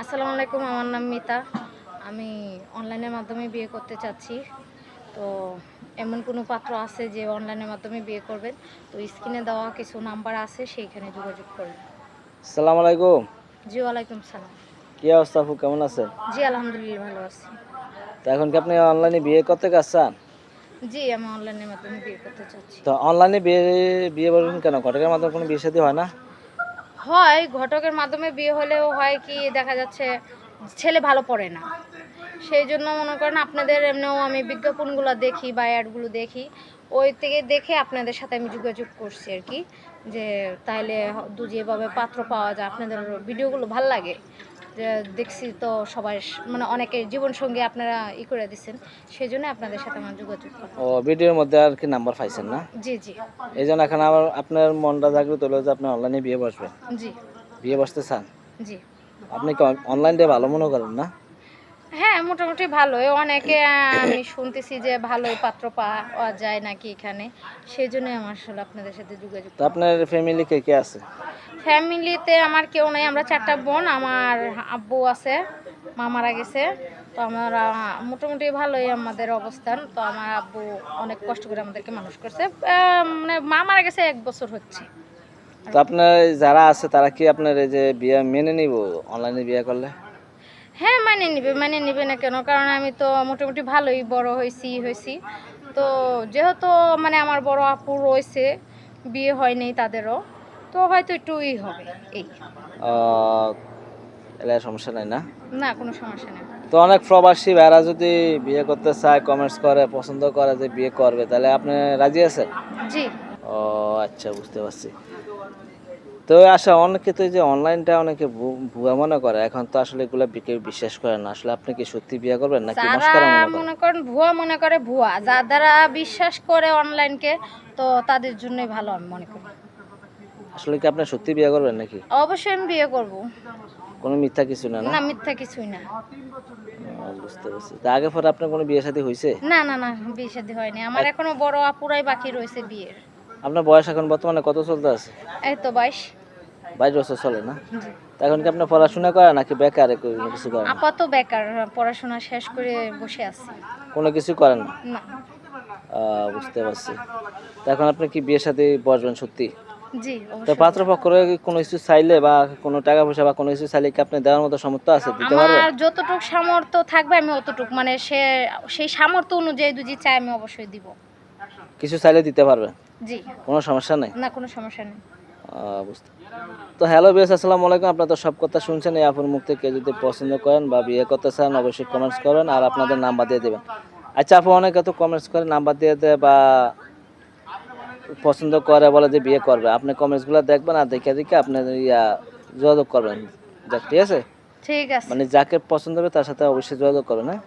আসসালামু আলাইকুম আমার নাম মিতা। আমি অনলাইনের মাধ্যমে বিয়ে করতে চাচ্ছি। তো এমন কোনো পাত্র আছে যে অনলাইনের মাধ্যমে বিয়ে করবেন? তো স্ক্রিনে দেওয়া কিছু নাম্বার আছে সেইখানে যোগাযোগ করবেন সালাম আলাইকুম। জি ওয়ালাইকুম সালাম। কি অবস্থা আপু কেমন আছেন? জি আলহামদুলিল্লাহ ভালো আছি। তো এখন কি আপনি অনলাইনে বিয়ে করতে চাচ্ছেন? জি আমি অনলাইনের মাধ্যমে বিয়ে করতে চাচ্ছি। তো অনলাইনে বিয়ে বিয়ে বলবেন কেন? ঘটকের মাধ্যমে কোনো বিয়ে শাদী হয় না? হয়, ঘটকের মাধ্যমে বিয়ে হলেও হয় কি, দেখা যাচ্ছে ছেলে ভালো পড়ে না। সেই জন্য মনে করেন আপনাদের এমনিও আমি বিজ্ঞাপনগুলো দেখি বা অ্যাডগুলো দেখি, ওই থেকে দেখে আপনাদের সাথে আমি যোগাযোগ করছি আর কি, যে তাইলে যেভাবে পাত্র পাওয়া যায়, আপনাদের ভিডিওগুলো ভালো লাগে। দেখছি তো সবাই মানে অনেকে জীবনসঙ্গী আপনারা ই করে দিচ্ছেন সেই জন্য আপনাদের সাথে আমার যোগাযোগ ও ভিডিওর মধ্যে আর কি নাম্বার পাইছেন না? জি জি। এই জন্য এখন আমার আপনার মনটা জাগ্রত হলো যে আপনি অনলাইনে বিয়ে বসবেন। জি। বিয়ে বসতে চান? জি। আপনি কি অনলাইনটা ভালো মনে করেন না? হ্যাঁ মোটামুটি ভালোই। অনেকে আমি শুনতেছি যে ভালোই পাত্র পাওয়া যায় নাকি এখানে। সেই জন্যই আমার আসলে আপনাদের সাথে যোগাযোগ তো আপনার ফ্যামিলি কে কে আছে? ফ্যামিলিতে আমার কেউ নেই। আমরা চারটা বোন আমার আব্বু আছে মা মারা গেছে। তো আমার মোটামুটি ভালোই আমাদের অবস্থান। তো আমার আব্বু অনেক কষ্ট করে আমাদেরকে মানুষ করছে। মানে মা মারা গেছে এক বছর হচ্ছে। তো আপনার যারা আছে তারা কি আপনার এই যে বিয়ে মেনে নিব? অনলাইনে বিয়ে করলে? হ্যাঁ মানে নিবে মানে নিবে না কেন? কারণ আমি তো মোটামুটি ভালোই বড় হয়েছি হয়েছি। তো যেহেতু মানে আমার বড় আপু রয়েছে বিয়ে হয়নি তাদেরও তো হয়তো একটু ই হবে এই। এলে সমস্যা নাই না? না কোনো সমস্যা নেই। তো অনেক প্রবাসী ভাইরা যদি বিয়ে করতে চায় কমেন্টস করে পছন্দ করে যে বিয়ে করবে তাহলে আপনি রাজি আছেন? জি। ও আচ্ছা বুঝতে পারছি। তো আচ্ছা অনেকে তো এই যে অনলাইনটা অনেকে ভুয়া মনে করে। এখন তো আসলে এগুলো কেউ বিশ্বাস করে না। আসলে আপনি কি সত্যি বিয়ে করবেন নাকি যারা মনে করেন? ভুয়া মনে করে ভুয়া। যারা বিশ্বাস করে অনলাইনকে তো তাদের জন্যই ভালো আমি মনে করি। আসলে কি আপনি সত্যি বিয়ে করবেন নাকি? অবশ্যই আমি বিয়ে করব। কোনো মিথ্যা কিছু না না? না মিথ্যা কিছুই না। বুঝতে পারছি। তা আগে পরে আপনার কোনো বিয়ে শাদী হয়েছে না না না বিয়ে শাদী হয়নি। আমার এখনও বড় আপুরাই বাকি রয়েছে বিয়ের। আপনার বয়স এখন বর্তমানে কত চলতে আছে? এই তো বাইশ। বাইশ বছর চলে না। এখন কি আপনি পড়াশোনা করেন নাকি বেকার কিছু করেন? আপাতত বেকার পড়াশোনা শেষ করে বসে আছি। কোনো কিছু করেন না? বুঝতে পারছি। এখন আপনি কি বিয়ে সাথে বসবেন সত্যি? জি তো অবশ্যই। কোনো কিছু চাইলে বা কোনো টাকা পয়সা বা কোনো কিছু চাইলে কি আপনি দেওয়ার মতো সামর্থ্য আছে? দিতে পারবেন? আমার যতটুক সামর্থ্য থাকবে আমি অতটুক মানে সে সেই সামর্থ্য অনুযায়ী যদি চাই আমি অবশ্যই দিব। কিছু চাইলে দিতে পারবেন? জি। কোনো সমস্যা নেই? না কোনো সমস্যা নেই। বুঝতে তো হ্যালো বিয়াস আসসালামু আলাইকুম। আপনারা তো সব কথা শুনছেন এই আপুর মুখ থেকে যদি পছন্দ করেন বা বিয়ে করতে চান অবশ্যই কমেন্টস করেন আর আপনাদের নাম্বার দিয়ে দেবেন। আচ্ছা আপু অনেকে তো কমেন্টস করে নাম্বার দিয়ে দেয় বা পছন্দ করে বলে যে বিয়ে করবে। আপনি কমেন্টসগুলো দেখবেন আর দেখে দেখে আপনি ইয়া যোগাযোগ করবেন। ঠিক আছে? ঠিক আছে। মানে যাকে পছন্দ হবে তার সাথে অবশ্যই যোগাযোগ করবেন হ্যাঁ?